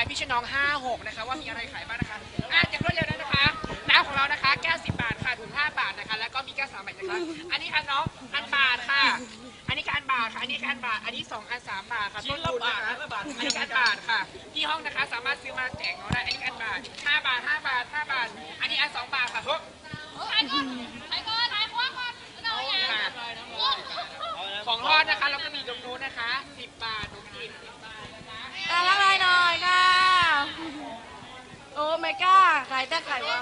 น์พี่ชน้อง 56 นะคะ ว่ามีอะไรขายบ้างนะคะอะอย่างรวดเร็วเลยนะคะน้ำของเรานะคะ แก้ว 10 บาทค่ะถุง5บาทนะคะ แล้วก็มีแก้ว3บาทนะคะ อันนี้ค่ะน้องอันบาทค่ะ อันนี้การบาทค่ะ อันนี้การบาท อันนี้2อัน3บาทค่ะ ต้นทุนนะคะอันนี้การบาทค่ะ ที่ห้องนะคะสามารถซื้อมาแจกน้องได้ อันนี้การบาท 5 บาท 5 บาท 5 บาท อันนี้อัน2บาทค่ะทุก ของทอดนะคะแล้วก็มีตรงนู้นนะคะ 10 บาทหนูกิน10บาทนะคะ แต่ละลายหน่อยค่ะ โอ้ ไม่กล้าขายแต่ไข่หวา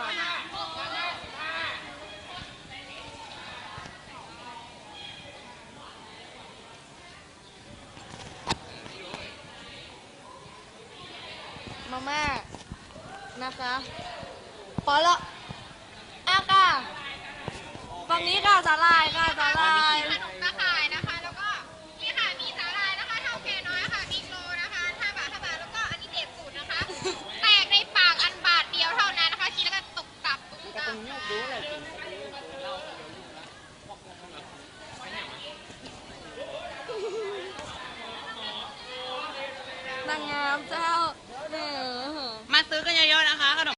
มาม่านะคะพอล้วอ้าค่ะฝั่งนี้ค่ะสาลายค่ะสาลาย ขนมตะข่ายนะคะ แล้วก็นี่ค่ะ มีสาหร่ายนะคะเท่าแก่น้อยค่ะมิโลนะคะ5บาท5บาท แล้วก็อันนี้เด็ดสุดนะคะ แตกในปากอันบาทเดียวเท่านั้นนะคะ กินแล้วก็ตกตับตุ้มตาม นางงามเจ้าเนี่ยมาซื้อกันเยอะๆนะคะขนม